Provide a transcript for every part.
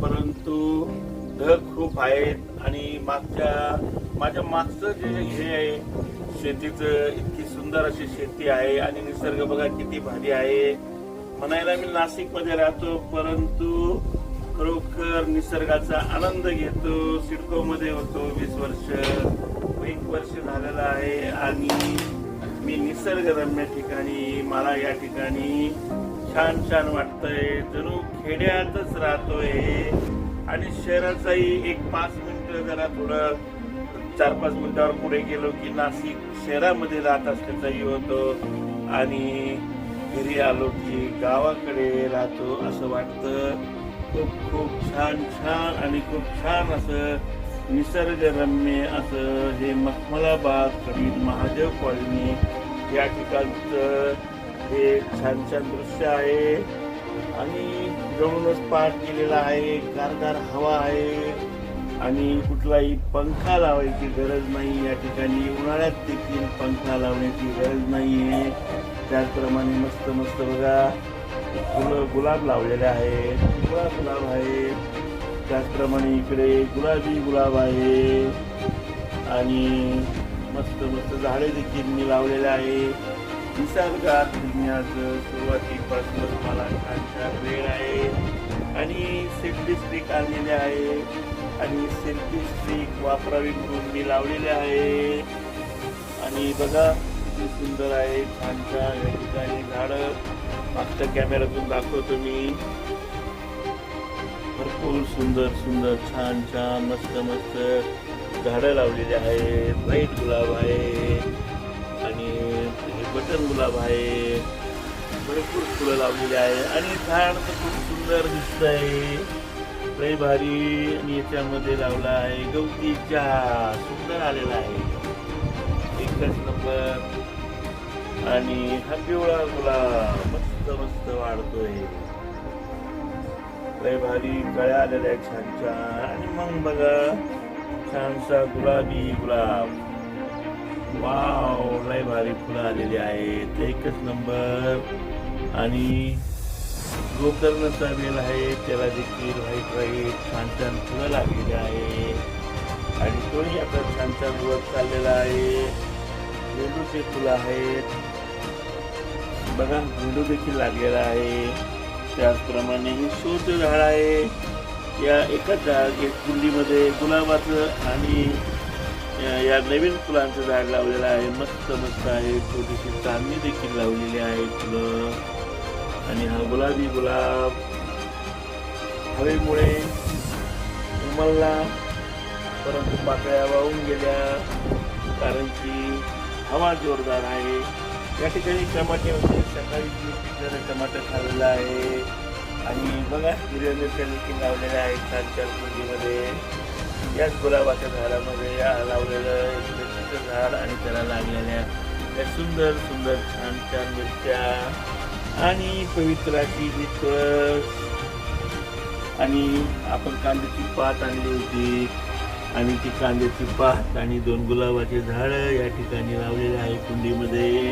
परंतु ढग खूप आहेत आणि मागच्या माझ्या मागचं जे हे आहे शेतीचं इतकी सुंदर अशी शेती आहे आणि निसर्ग बघा किती भारी आहे. म्हणायला मी नाशिकमध्ये राहतो परंतु खरोखर निसर्गाचा आनंद घेतो सिडको मध्ये होतो वीस वर्ष. एक वर्ष झालेलं आहे आणि मी निसर्गरम्य ठिकाणी मला या ठिकाणी छान छान वाटतंय. जणू खेड्यातच राहतोय आणि शहराचाही एक पाच मिनिट जरा थोडं चार पाच मिनिटावर पुढे गेलो की नाशिक शहरामध्ये राहत असल्याचाही होतो. आणि घरी आलो की गावाकडे राहतो असं वाटतं. खूप खूप छान छान आणि खूप छान असं निसर्गरम्य असं हे मखमलाबाद कवी महादेव कॉलनी या ठिकाणचं हे छान छान दृश्य आहे. आणि जवळूनच पाठ केलेला आहे गारगार हवा आहे. आणि कुठलाही पंखा लावायची गरज नाही या ठिकाणी उन्हाळ्यात देखील पंखा लावण्याची गरज नाही आहे. त्याचप्रमाणे मस्त मस्त बघा फुलं गुलाब लावलेले आहेत गुलाब गुलाब आहे. त्याचप्रमाणे इकडे गुलाबी गुलाब आहे. आणि मस्त मस्त झाडे देखील मी लावलेले आहे. निसर्गात फिरण्याचं सुरुवातीपासून मला छान छान वेळ आहे. आणि सेल्फी स्टिक आणलेले आहे. आणि सेल्फी स्टिक वापरावी म्हणून मी लावलेले आहे. आणि बघा किती सुंदर आहे छान छान या ठिकाणी झाडं. मागच्या कॅमेऱ्यातून दाखवतो मी. भरपूर सुंदर सुंदर छान छान मस्त मस्त झाडं लावलेली आहेत. व्हाईट गुलाब आहे. बटन गुलाब आहे भरपूर फुलं लावलेली आहे. आणि झाड तर खूप सुंदर दिसत आहे. लय भारी आणि याच्यामध्ये लावला आहे. गवती चहा सुंदर आलेला आहे. एकच नंबर. आणि हा पिवळा गुलाब मस्त मस्त वाढतोय. लय भारी कळ्या आलेल्या आहेत छान छान. आणि मग बघा छानसा गुलाबी गुलाब. वाव लय भारी फुलं आलेली आहेत. एकच नंबर. आणि गोकर्णचा वेल आहे त्याला देखील व्हाईट व्हाईट छान छान फुलं लागलेली आहे आणि तोही आता छान छान वर चाललेला आहे. झेंडूचे फुलं आहेत. बघा झेंडू देखील लागलेला आहे. त्याचप्रमाणे हे शोचं झाड आहे. या एकाच झाड कुंडीमध्ये गुलाबाचं आणि या- नवीन फुलांचं झाड लावलेलं आहे. मस्त मस्त आहे. छोटीशी चांदणी देखील लावलेली आहे फुलं. आणि हा गुलाबी गुलाब. हवेमुळे उमलला. परंतु पाकळ्या वाहून गेल्या. कारण की हवा जोरदार आहे. या ठिकाणी टमाटे होते. सकाळी पिकलेलं टमाटर खाल्लेलं आहे. आणि बघा हिरव्या मिरच्या देखील लावलेल्या आहेत. चार चार कुंडीमध्ये. याच गुलाबाच्या झाडामध्ये या लावलेलं मिरचीचं झाड आणि त्याला लागलेल्या या सुंदर सुंदर छान छान मिरच्या आणि पवित्राची अशी ही तुळस. आणि आपण कांद्याची पात आणली होती. आणि ती कांद्याची पात आणि दोन गुलाबाचे झाड या ठिकाणी लावलेले आहे कुंडीमध्ये.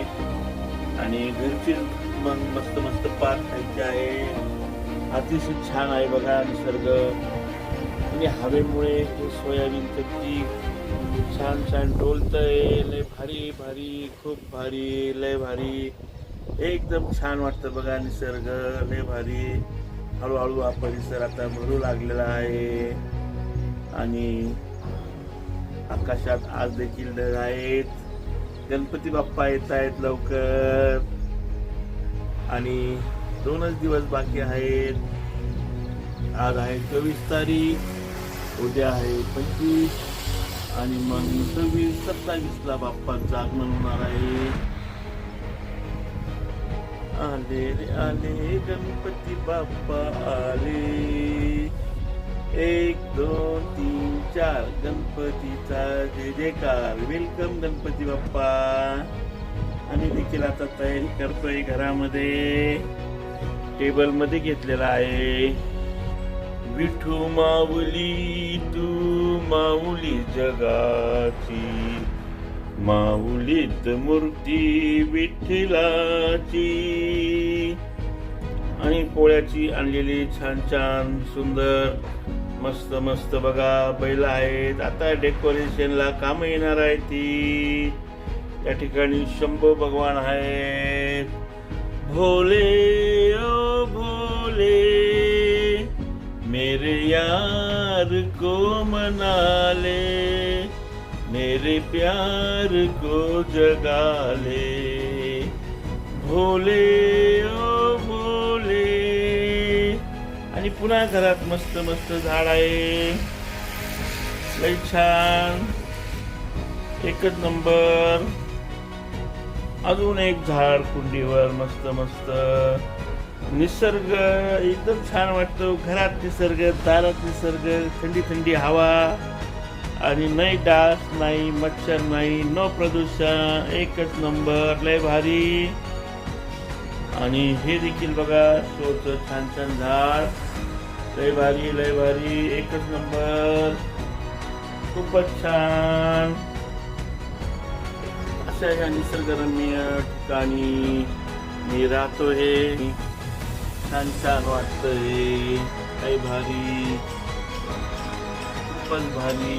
आणि घरची मग मस्त मस्त पात खायची आहे. अतिशय छान आहे बघा निसर्ग. आणि हवेमुळे हे सोयाबीनचं पीक छान छान डोलतंय लय भारी भारी खूप भारी लय भारी. एकदम छान वाटतं बघा निसर्ग लय भारी. हळूहळू हा परिसर आता भरू लागलेला आहे. आणि आकाशात आज देखील ढग आहेत. गणपती बाप्पा येत आहेत लवकर. आणि दोनच दिवस बाकी आहेत. आज आहे चोवीस तारीख. उद्या आहे पंचवीस. आणि मग सव्वीस सत्तावीसला बाप्पाचं आगमन होणार आहे. आले रे आले गणपती बाप्पा आले. एक दोन तीन चार. गणपतीचा जय जयकार. वेलकम गणपती बाप्पा. आम्ही देखील आता तयारी करतोय घरामध्ये. टेबलमध्ये घेतलेला आहे. विठू माऊली तू माऊली जगाची. माऊलीत मूर्ती विठ्ठलाची. आणि पोळ्याची आणलेली छान छान सुंदर मस्त मस्त बघा बैल आहेत. आता डेकोरेशनला काम येणार आहे ती. या ठिकाणी शंभू भगवान आहेत. भोले को मना ले मेरे प्यार को जगा ले भोले ओ भोले। आणि पुन्हा घरात मस्त मस्त झाड आहे. लय छान. एकच नंबर. अजून एक झाड कुंडीवर मस्त मस्त. निसर्ग एकदम छान वाटतो. घरात निसर्ग दारात निसर्ग थंडी थंडी हवा आणि नाही डास नाही मच्छर नाही नो प्रदूषण एकच नंबर लय भारी. आणि हे देखील बघा शोचं छान छान झाड. लय भारी लय भारी एकच नंबर. खूपच छान. अशा या निसर्गरम्य ठिकाणी मी राहतो हे. छान छान वाटतंय. काही भारी. खूपच भारी.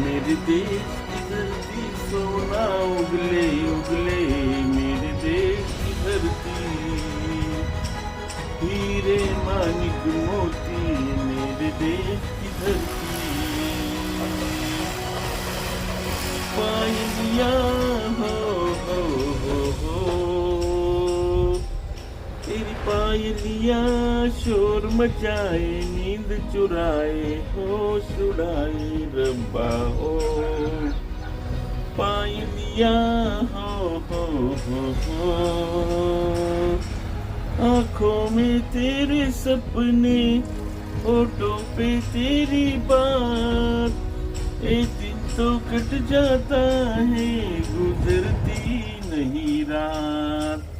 मेरे देश की धरती सोना उगले उगले. मेरे देश की धरती हीरे मानिक मोती मेरे देश की धरती पायलिया हो हो पायलिया शोर मचाए, नींद चुराए, होश उड़ाए रब्बा हो। पायलिया हो हो हो हो। आँखों में तेरे सपने, होठों पे तेरी बात। एक दिन तो कट जाता है, गुजरती नहीं रात।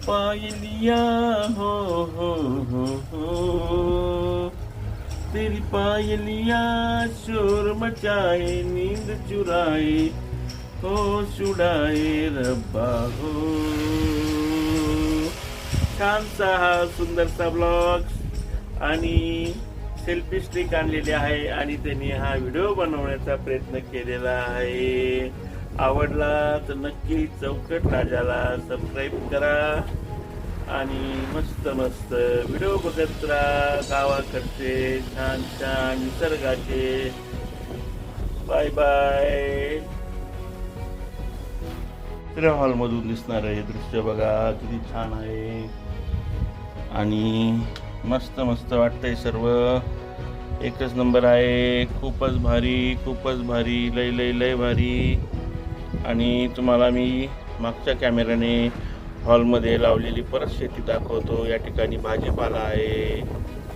पायलिया हो हो हो हो। तेरी पायलिया शोर मचाए नींद चुराए हो चुड़ाए रब्बा हो। छानसा हा सुंदरसा ब्लॉग आणि सेल्फी स्टिक आणलेली आहे आणि त्यांनी हा व्हिडिओ बनवण्याचा प्रयत्न केलेला आहे. आवडला तर नक्की चौकट राजाला सबस्क्राईब करा आणि मस्त मस्त व्हिडिओ बघत राहा. गावाकडचे छान छान निसर्गाचे. बाय बाय दुसऱ्या हॉलमधून दिसणार हे दृश्य बघा. किती छान आहे. आणि मस्त मस्त वाटतंय सर्व. एकच नंबर आहे. खूपच भारी खूपच भारी. लय लय लय भारी. आणि तुम्हाला मी मागच्या कॅमेऱ्याने हॉलमध्ये लावलेली परत शेती दाखवतो. या ठिकाणी भाजीपाला आहे.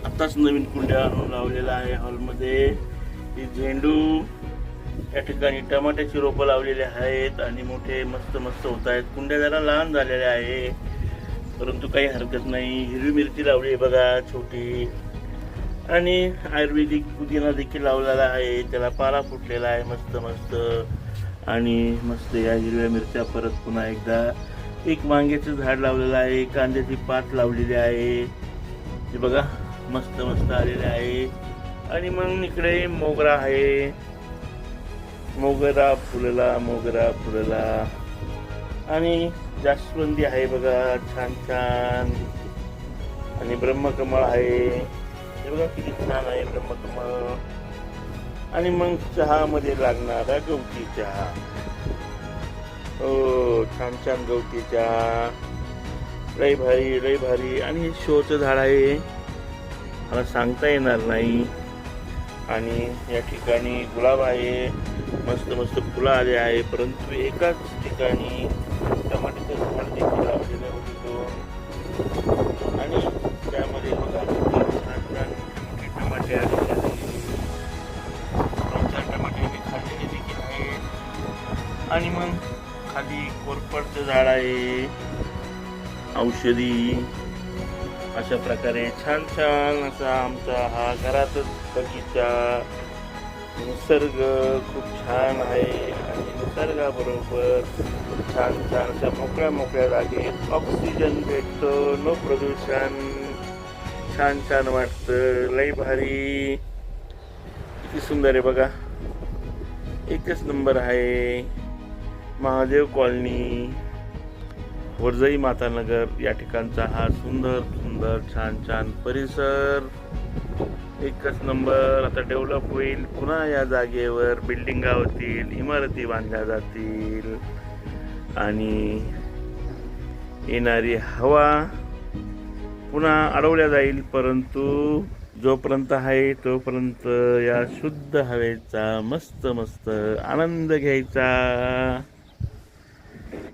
आत्ताच नवीन कुंड्या आणून लावलेला आहे हॉलमध्ये. ही झेंडू या ठिकाणी टमाट्याची रोपं लावलेली आहेत आणि मोठे मस्त मस्त होत आहेत. कुंड्या जरा लहान झालेल्या आहे परंतु काही हरकत नाही. हिरवी मिरची लावली आहे बघा छोटी. आणि आयुर्वेदिक पुदिना देखील लावलेला आहे. त्याला पाला फुटलेला आहे मस्त मस्त. आणि मस्त या हिरव्या मिरच्या परत पुन्हा एकदा. एक वांग्याचं झाड लावलेलं आहे कांद्याची पात लावलेली आहे. हे बघा मस्त मस्त आलेले आहे. आणि मग इकडे मोगरा आहे. मोगरा फुलला मोगरा फुलला. आणि जास्वंदी आहे बघा छान छान. आणि ब्रह्मकमळ आहे. हे बघा किती छान आहे ब्रह्मकमळ. आणि मग चहामध्ये लागणारा गवती चहा. हो छान छान गवती चहा. लय भारी लय भारी. आणि हे शोचं झाड आहे. मला सांगता येणार नाही. आणि या ठिकाणी गुलाब आहे. मस्त मस्त फुलं आले आहे. परंतु एकाच ठिकाणी आणि मग खाली कोरपडचं झाड आहे. औषधी. अशा प्रकारे छान छान असा आमचा हा घरातच बगीचा. निसर्ग खूप छान आहे आणि निसर्गाबरोबर छान छान अशा मोकळ्या मोकळ्या जागेत ऑक्सिजन भेटतो नो प्रदूषण. छान छान वाटतं. लई भारी. किती सुंदर आहे बघा. एकच नंबर आहे. महादेव कॉलनी वरजई मातानगर या ठिकाणचा हा सुंदर सुंदर छान छान परिसर. एकच नंबर आता डेव्हलप होईल. पुन्हा या जागेवर बिल्डिंगा होतील इमारती बांधल्या जातील. आणि येणारी हवा पुन्हा अडवल्या जाईल परंतु जोपर्यंत आहे तोपर्यंत या शुद्ध हवेचा मस्त मस्त आनंद घ्यायचा.